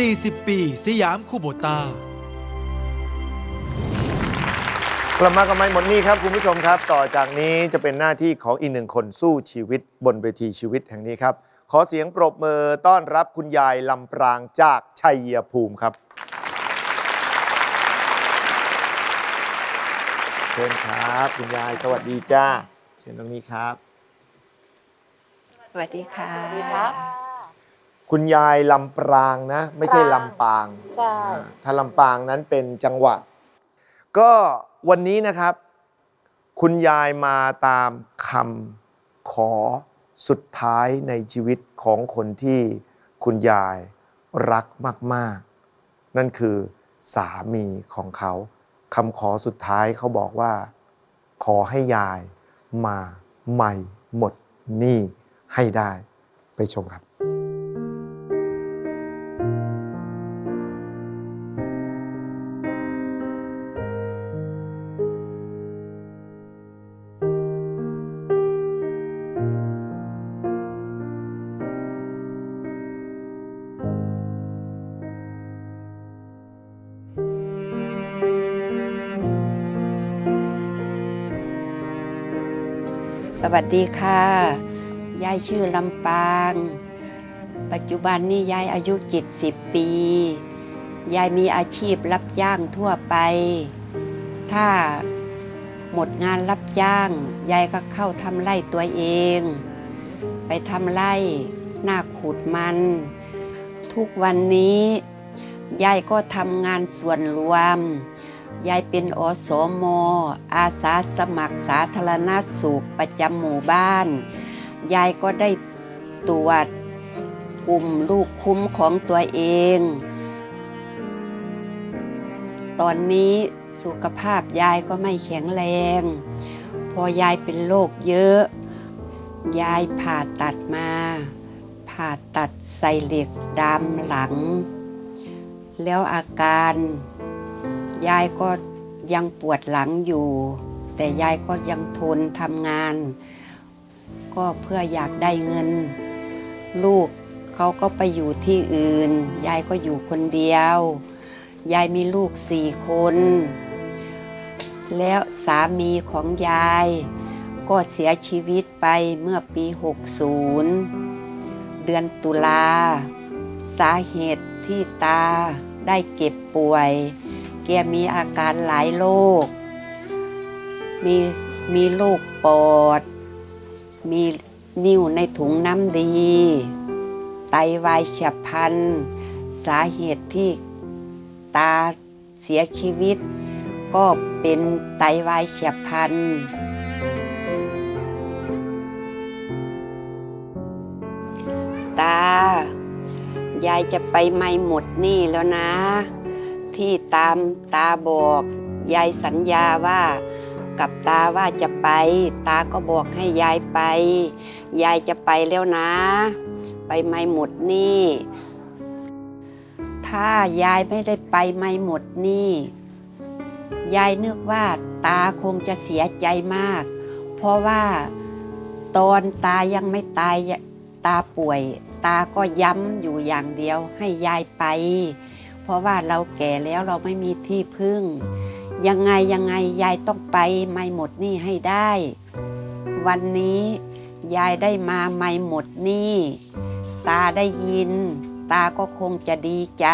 40 ปีสยามคูโบตา กลับมากับไม่หมดนี่ครับคุณผู้ชมครับ ต่อจากนี้จะเป็นหน้าที่ของอีกหนึ่งคนสู้ชีวิตบนเวทีชีวิตแห่งนี้ครับ ขอเสียงปรบมือต้อนรับคุณยายลำปรางจากชัยภูมิครับเชิญครับ คุณยายสวัสดีจ้า เชิญตรงนี้ครับ สวัสดีค่ะ สวัสดีครับ คุณยายลำปรางนะ ไม่ใช่ปรางลำปางใช่ อ่าถ้าลำปางนั้นเป็นจังหวัด ก็วันนี้นะครับ คุณยายมาตามคำขอสุดท้ายในชีวิตของคนที่คุณยายรักมาก ๆ นั่นคือสามีของเขาคำขอสุดท้ายเขาบอกว่า ขอให้ยาย มาใหม่หมดหนี้ให้ได้ไปชมครับ สวัสดีค่ะ ยายชื่อลำปาง ปัจจุบันนี้ยายอายุ70ปี ยายมีอาชีพรับจ้างทั่วไป ถ้าหมดงานรับจ้าง ยายก็เข้าทำไร่ตัวเอง ไปทำไร่หน้าขุดมัน ทุกวันนี้ ยายก็ทำงานส่วนรวม ยายเป็นอสมอาสาสมัครสาธารณสุขประจำหมู่บ้าน ยายก็ได้ตรวจกลุ่มลูกคุ้มของตัวเอง ตอนนี้สุขภาพยายก็ไม่แข็งแรง พอยายเป็นโรคเยอะ ยายผ่าตัดมา ผ่าตัดใส่เหล็กดามหลัง แล้วอาการ ยายก็ยังปวดหลังอยู่ แต่ยายก็ยังทนทำงาน ก็เพื่ออยากได้เงิน ลูกเขาก็ไปอยู่ที่อื่น ยายก็อยู่คนเดียว ยายมีลูกสี่คน แล้วสามีของยาย ก็เสียชีวิตไปเมื่อปี 60 เดือนตุลา สาเหตุที่ตาได้เก็บป่วย แกมีอาการหลายโรค มีมีโรคปอด มีนิ่วในถุงน้ำดี ไตวายเฉียบพลัน สาเหตุที่ตาเสียชีวิต ก็เป็นไตวายเฉียบพลันตายายจะไปไม่หมดนี่แล้วนะ ที่ตามตาบอก ยายสัญญาว่ากับตาว่าจะไป ตาก็บอกให้ยายไป ยายจะไปแล้วนะ ไปไม่หมดนี่ ถ้ายายไม่ได้ไปไม่หมดนี่ ยายนึกว่าตาคงจะเสียใจมาก เพราะว่าตอนตายังไม่ตายตาป่วย ตาก็ย้ำอยู่อย่างเดียวให้ยายไป ราะว่าเราแก่แล้วเราไม่มีที่พึ่ง ยังไงยังไงยายต้องไปไม่หมดหนี้ให้ได้ วันนี้ยายได้มาไม่หมดหนี้ตาได้ยิน ตาก็คงจะดีใจ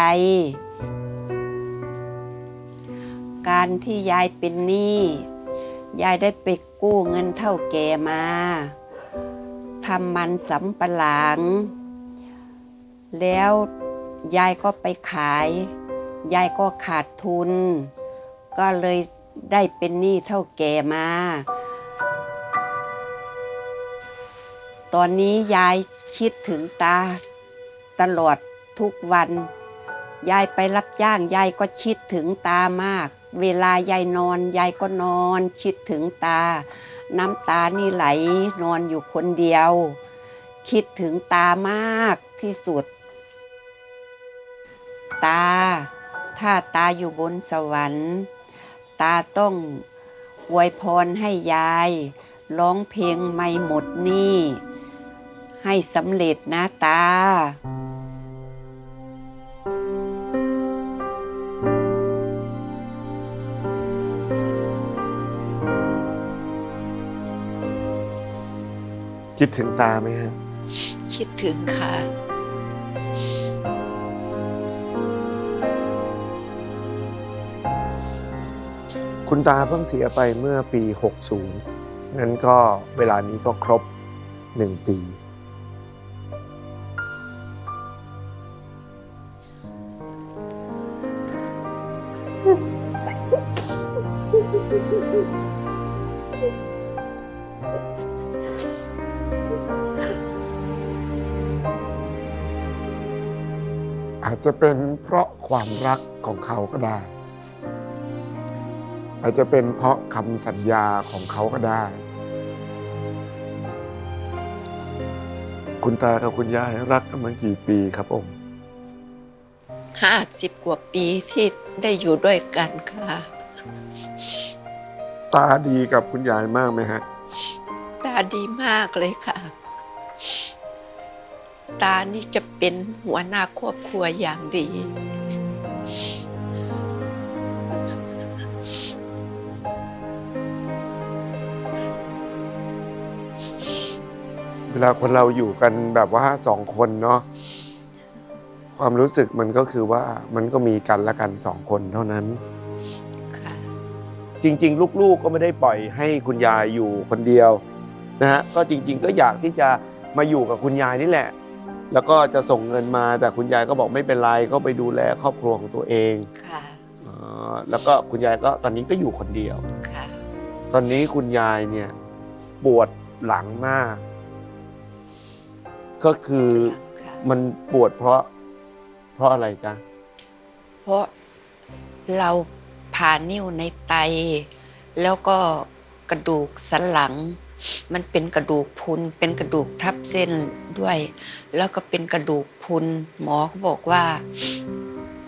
การที่ยายเป็นหนี้ยายได้ไปกู้เงินเท่าแก่มาทำมันสำปะหลัง แล้ว ยายก็ไปขาย ยายก็ขาดทุน ก็เลยได้เป็นหนี้เท่าแก่มา ตอนนี้ยายคิดถึงตา ตลอดทุกวัน ยายไปรับจ้างยายก็คิดถึงตามาก เวลายายนอนยายก็นอน คิดถึงตา น้ำตานี่ไหลนอนอยู่คนเดียว คิดถึงตามากที่สุด ตา ถ้าตาอยู่บนสวรรค์ ตาต้องอวยพรให้ยายร้องเพลงไม่หมดหนี่ ให้สำเร็จนะตาคิดถึงตาไหมฮะ คิดถึงค่ะ คุณตาเพิ่งเสียไปเมื่อปี 60งั้นก็เวลานี้ก็ครบ 1 ปี อาจจะเป็นเพราะความรักของเขาก็ได้ อาจจะเป็นเพราะคำสัญญาของเขาก็ได้ คุณตากับคุณยายรักกันมากี่ปีครับผมห้าสิบกว่าปีที่ได้อยู่ด้วยกันค่ะ ตาดีกับคุณยายมากไหมฮะ ตาดีมากเลยค่ะ ตานี่จะเป็นหัวหน้าครอบครัวอย่างดี วลาคนเราอยู่กันแบบว่าสองคนเนาะความรู้สึกมันก็คือว่ามันก็มีกันและกันสองคนเท่านั้นค่ะจริง ๆ ลูกๆก็ไม่ได้ปล่อยให้คุณยายอยู่คนเดียวนะฮะก็จริง ๆ ก็อยากที่จะมาอยู่กับคุณยายนี่แหละ แล้วก็จะส่งเงินมาแต่คุณยายก็บอกไม่เป็นไรก็ไปดูแลครอบครัวของตัวเองค่ะเอ่อแล้วก็คุณยายก็ตอนนี้ก็อยู่คนเดียวค่ะตอนนี้คุณยายเนี่ยปวดหลังมาก ก็คือค่ะมันปวดเพราะ เพราะอะไรจ๊ะ เพราะเราผ่านิ้วในไต แล้วก็กระดูกสันหลัง มันเป็นกระดูกพรุนเป็นกระดูกทับเส้นด้วย แล้วก็เป็นกระดูกพรุนหมอเขาบอกว่า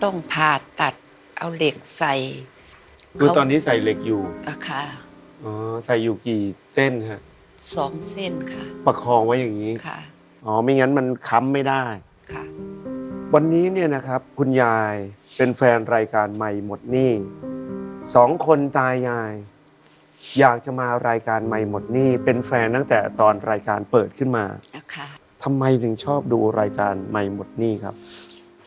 ต้องผ่าตัดเอาเหล็กใส่ คือตอนนี้ใส่เหล็กอยู่อะค่ะอ๋อใส่อยู่กี่เส้นฮะสองเส้นค่ะ ประคองไว้อย่างนี้ค่ะ อ๋อไม่งั้นมันค้ำไม่ได้ ค่ะ วันนี้เนี่ยนะครับคุณยายเป็นแฟนรายการใหม่หมดหนี้สองคนตายาย อยากจะมารายการใหม่หมดหนี้เป็นแฟนตั้งแต่ตอนรายการเปิดขึ้นมาอะค่ะทำไมถึงชอบดูรายการใหม่หมดหนี้ครับ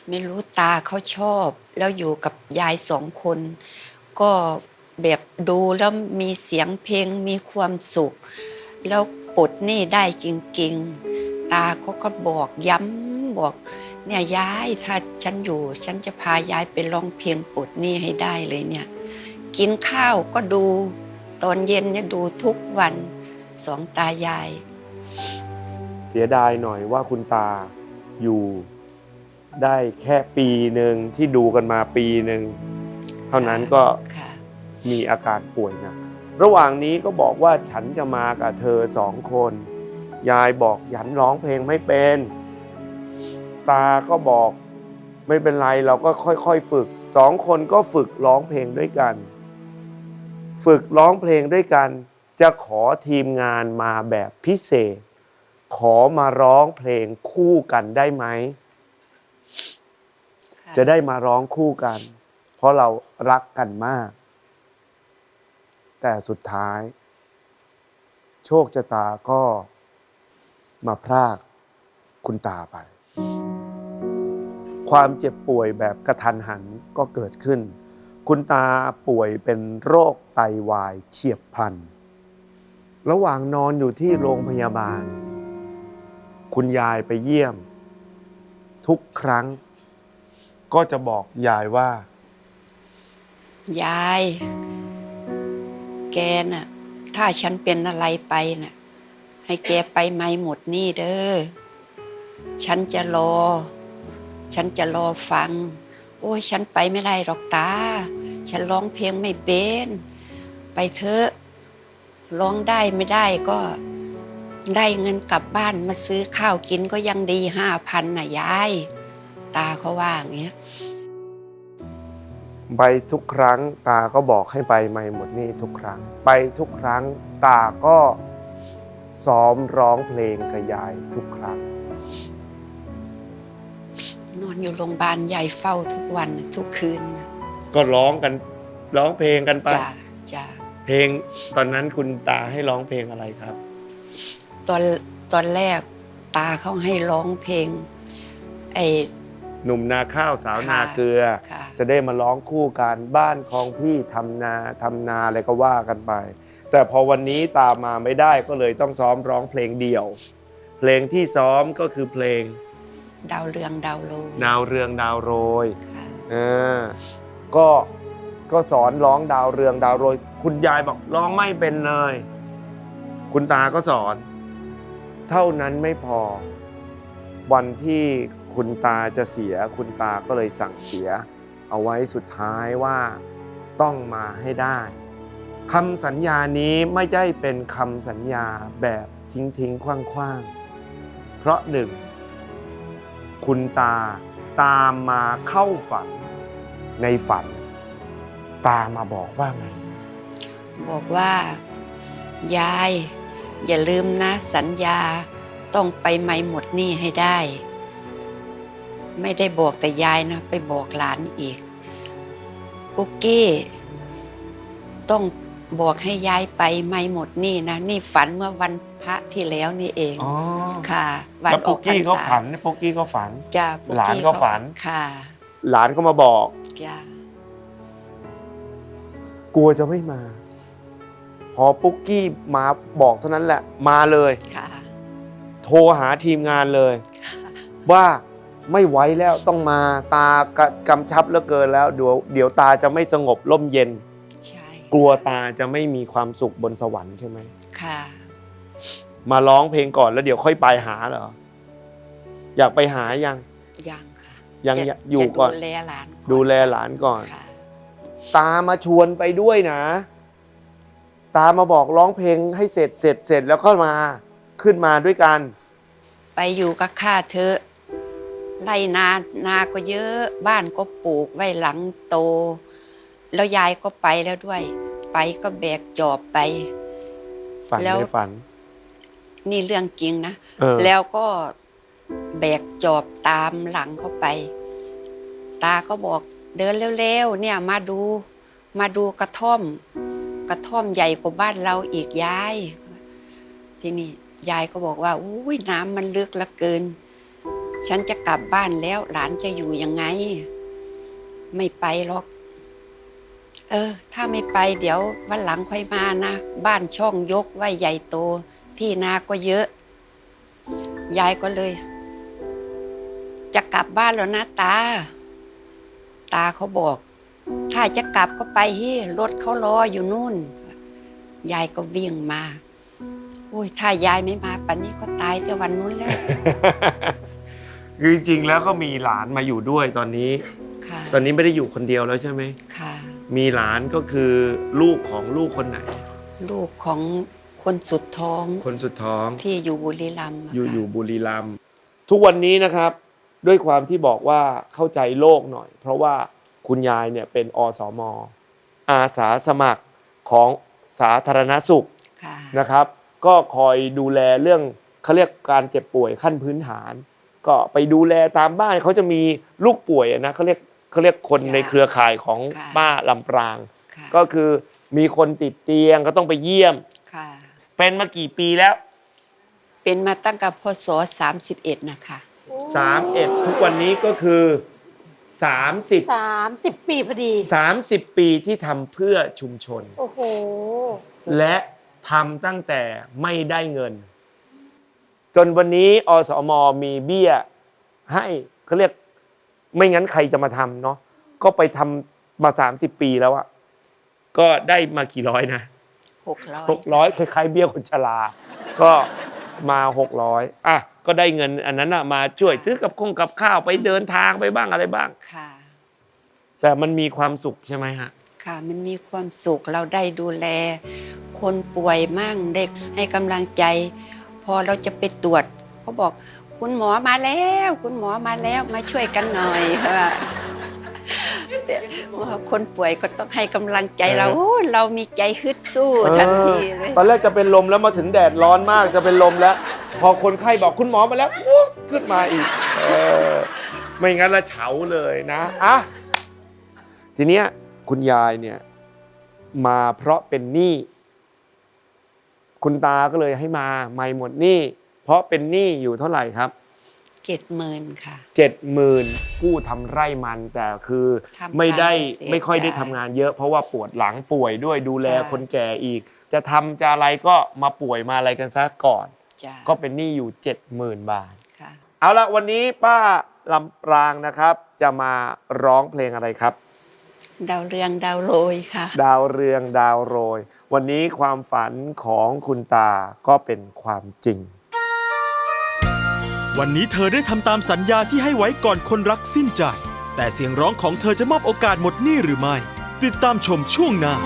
ไม่รู้ตาเขาชอบ แล้วอยู่กับยายสองคน ก็แบบดูแล้วมีเสียงเพลงมีความสุข แล้วปลดหนี้ได้จริง ๆ ตาเขาก็บอกย้ำบอก เนี่ยยายถ้าฉันอยู่ ฉันจะพายายไปร้องเพลงปลดหนี้ให้ได้เลยเนี่ย กินข้าวก็ดู ตอนเย็นเนี่ยดูทุกวันสองตายาย เสียดายหน่อยว่าคุณตาอยู่ได้แค่ปีหนึ่งที่ดูกันมาปีหนึ่งเท่านั้นก็ค่ะมีอาการป่วยหนะระหว่างนี้ก็บอกว่าฉันจะมากับเธอสองคน ยายบอกยันร้องเพลงไม่เป็น ตาก็บอกไม่เป็นไรเราก็ค่อยๆฝึกสองคนก็ฝึกร้องเพลงด้วยกัน ฝึกร้องเพลงด้วยกัน จะขอทีมงานมาแบบพิเศษ ขอมาร้องเพลงคู่กันได้ไหม จะได้มาร้องคู่กัน เพราะเรารักกันมาก แต่สุดท้าย โชคชะตาก็ มาพรากคุณตาไป ความเจ็บป่วยแบบกระทันหันก็เกิดขึ้น คุณตาป่วยเป็นโรคไตวายเฉียบพลัน ระหว่างนอนอยู่ที่โรงพยาบาล คุณยายไปเยี่ยม ทุกครั้ง ก็จะบอกยายว่า ยาย แกน่ะ ถ้าฉันเป็นอะไรไปน่ะ ให้แกไปไม่หมดนี่เด้อ ฉันจะรอ ฉันจะรอฟัง โอ้ยฉันไปไม่ได้หรอกตา ฉันร้องเพลงไม่เป็น ไปเถอะร้องได้ไม่ได้ก็ได้เงินกลับบ้านมาซื้อข้าวกินก็ยังดีห้าพันน่ะยาย ตาเขาว่าอย่างเงี้ยไปทุกครั้งตาก็บอกให้ไปไม่หมดนี่ทุกครั้ง ไปทุกครั้งตาก็ ซ้อมร้องเพลงกับยายทุกครั้ง นอนอยู่โรงพยาบาลยายเฝ้าทุกวันทุกคืนก็ร้องกันร้องเพลงกันไปจ้าจ้าเพลงตอนนั้นคุณตาให้ร้องเพลงอะไรครับ ตอนตอนแรกตาเขาให้ร้องเพลงไอ้หนุ่มนาข้าวสาวค่ะนาเกลือ ค่ะ จะได้มาร้องคู่กันบ้านของพี่ทำนาทำนาอะไรก็ว่ากันไป แต่พอวันนี้ตามมาไม่ได้ก็เลยต้องซ้อมร้องเพลงเดี่ยว เพลงที่ซ้อมก็คือเพลง ดาวเรืองดาวโรยดาวเรืองดาวโรยค่ะเออก็ก็สอนร้องดาวเรืองดาวโรย คุณยายบอกร้องไม่เป็นเลย คุณตาก็สอน เท่านั้นไม่พอ วันที่คุณตาจะเสีย คุณตาก็เลยสั่งเสีย เอาไว้สุดท้ายว่าต้องมาให้ได้ คำสัญญานี้ไม่ใช่เป็นคำสัญญาแบบทิ้งทิ้งคว้างคว้างเพราะหนึ่ง คุณตาตามมาเข้าฝันในฝัน ตามาบอกว่าไง บอกว่า ยาย อย่าลืมนะสัญญาต้องไปไม่หมดหนี้ให้ได้ ไม่ได้บอกแต่ยายนะ ไปบอกหลานอีกปุ๊กกี้ ต้อง บอกให้ยายไปไม่หมดหนี้นะ นี่ฝันเมื่อวันพระที่แล้วนี่เองอ๋อค่ะ วันแล้วอปุอกกกี้พรรเขาษาฝันปุกกี้เขาฝัน จ้าปุหลานก็ฝัน ค่ะหลานก็มาบอก จ้ากลัวจะไม่มา พอปุ๊กกี้มาบอกเท่านั้นแหละ มาเลย ค่ะโทรหาทีมงานเลยว่าไม่ไหวแล้วต้องมาตากะกำชับเหลือเกินแล้วเดี๋ยวเดี๋ยวตาจะไม่สงบร่มเย็นใช่ กลัวตาจะไม่มีความสุขบนสวรรค์ใช่ไหมค่ะ มาร้องเพลงก่อนแล้วเดี๋ยวค่อยไปหาเหรอ อยากไปหายัง ยังค่ะยังจะอยู่ก่อน จะดูแลหลานก่อนดูแลหลานก่อน ค่ะตามาชวนไปด้วยนะ ตามาบอกร้องเพลงให้เสร็จเสร็จเสร็จแล้วก็มาขึ้นมาด้วยกัน ไปอยู่กับข้าเธอะไร่นานาก็เยอะ บ้านก็ปลูกไว้หลังโต แล้วยายก็ไปแล้วด้วย ไปก็แบกจอบไป ฝันแล้ว ในฝัน นี่เรื่องจริงนะ เออ แล้วก็แบกจอบตามหลังเขาไป ตาก็บอกเดินเร็วๆเนี่ยมาดู มาดูกระท่อม กระท่อมใหญ่กว่าบ้านเราอีกยาย ทีนี้ยายก็บอกว่าอุ้ยน้ำมันลึกเหลือเกิน ฉันจะกลับบ้านแล้วหลานจะอยู่ยังไง ไม่ไปหรอก เออ ถ้าไม่ไปเดี๋ยววันหลังค่อยมานะ บ้านช่องยกไว้ใหญ่โต ที่นาก็เยอะ ยายก็เลย จะกลับบ้านแล้วนะตา ตาเขาบอก ถ้าจะกลับก็ไปที่รถเขารออยู่นู่น ยายก็วิ่งมาโอ้ยถ้ายายไม่มาปันนี้ก็ตายเสียวันนู้นแล้ว คือจริงๆแล้วก็มีหลานมาอยู่ด้วยตอนนี้ ค่ะ ตอนนี้ไม่ได้อยู่คนเดียวแล้วใช่ไหมค่ะ มีหลานก็คือลูกของลูกคนไหน ลูกของคนสุดท้อง คนสุดท้องที่อยู่บุรีรัมย์ะอยู่ค่ะอยู่บุรีรัมย์ทุกวันนี้นะครับ ด้วยความที่บอกว่าเข้าใจโลกหน่อย เพราะว่าคุณยายเนี่ยเป็นอสม อาสาสมัครของสาธารณสุข ค่ะ นะครับก็คอยดูแลเรื่องเขาเรียกการเจ็บป่วยขั้นพื้นฐาน ก็ไปดูแลตามบ้านเขาจะมีลูกป่วยอะนะเขาเรียก เขาเรียกคนในเครือข่ายของป้าลำปราง ค่ะ ก็คือมีคนติดเตียงก็ต้องไปเยี่ยม ค่ะ เป็นมากี่ปีแล้ว เป็นมาตั้งแต่พศ31 นะคะ 31 ทุกวันนี้ก็คือ 30 สามสิบปีพอดี 30 ปีที่ทำเพื่อชุมชน โอ้โห และทำตั้งแต่ไม่ได้เงิน จนวันนี้อสมมีเบี้ยให้เขาเรียก ไม่งั้นใครจะมาทำเนาะก็ไปทำมา30ปีแล้วอะก็ได้มากี่ร้อยนะ600หกร้อยคล้ายๆเบี้ยคนชรา ก็มาหกร้อยอะก็ได้เงินอันนั้นอะมาช่วยซื้อกับคงกับข้าวไปเดินทางไปบ้างอะไรบ้าง ค่ะ แต่มันมีความสุขใช่ไหมฮะ ค่ะ มันมีความสุขเราได้ดูแล คนป่วยมั่งเด็กให้กำลังใจ พอเราจะไปตรวจเขาบอก คุณหมอมาแล้ว คุณหมอมาแล้วมาช่วยกันหน่อยค่ะไปแต่ว่าคนป่วยก็ต้องให้กำลังใจเราโอ้เรามีใจฮึดสู้ทันทีเลยตอนแรกจะเป็นลมแล้วมาถึงแดดร้อนมากจะเป็นลมแล้ว พอคนไข้บอกคุณหมอมาแล้ววู้สขึ้นมาอีกเออไม่งั้นละเฉาเลยนะอะทีเนี้ยคุณยายเนี่ยมาเพราะเป็นหนี้คุณตาก็เลยให้มาไม่หมดหนี้เพ ราะเป็นหนี้อยู่เท่าไหร่ครับเจ็ดหมื่นค่ะ เจ็ดหมื่นกู้ทำไร่มันแต่คือทำไม่ได้การเกษตรไม่ค่อยได้จ้ะทำงานเยอะ เพราะว่าปวดหลังป่วยด้วยดูแลจ้ะคนแก่อีก จะทำจะอะไรก็มาป่วยมาอะไรกันซะก่อน จ้ะก็เป็นหนี้อยู่70,000บาท ค่ะ เอาละวันนี้ป้าลำปรางนะครับ จะมาร้องเพลงอะไรครับ ดาวเรืองดาวโรยค่ะ ดาวเรืองดาวโรย วันนี้ความฝันของคุณตาก็เป็นความจริง วันนี้เธอได้ทำตามสัญญาที่ให้ไว้ก่อนคนรักสิ้นใจ แต่เสียงร้องของเธอจะมอบโอกาสหมดหนี้หรือไม่ ติดตามชมช่วงหน้า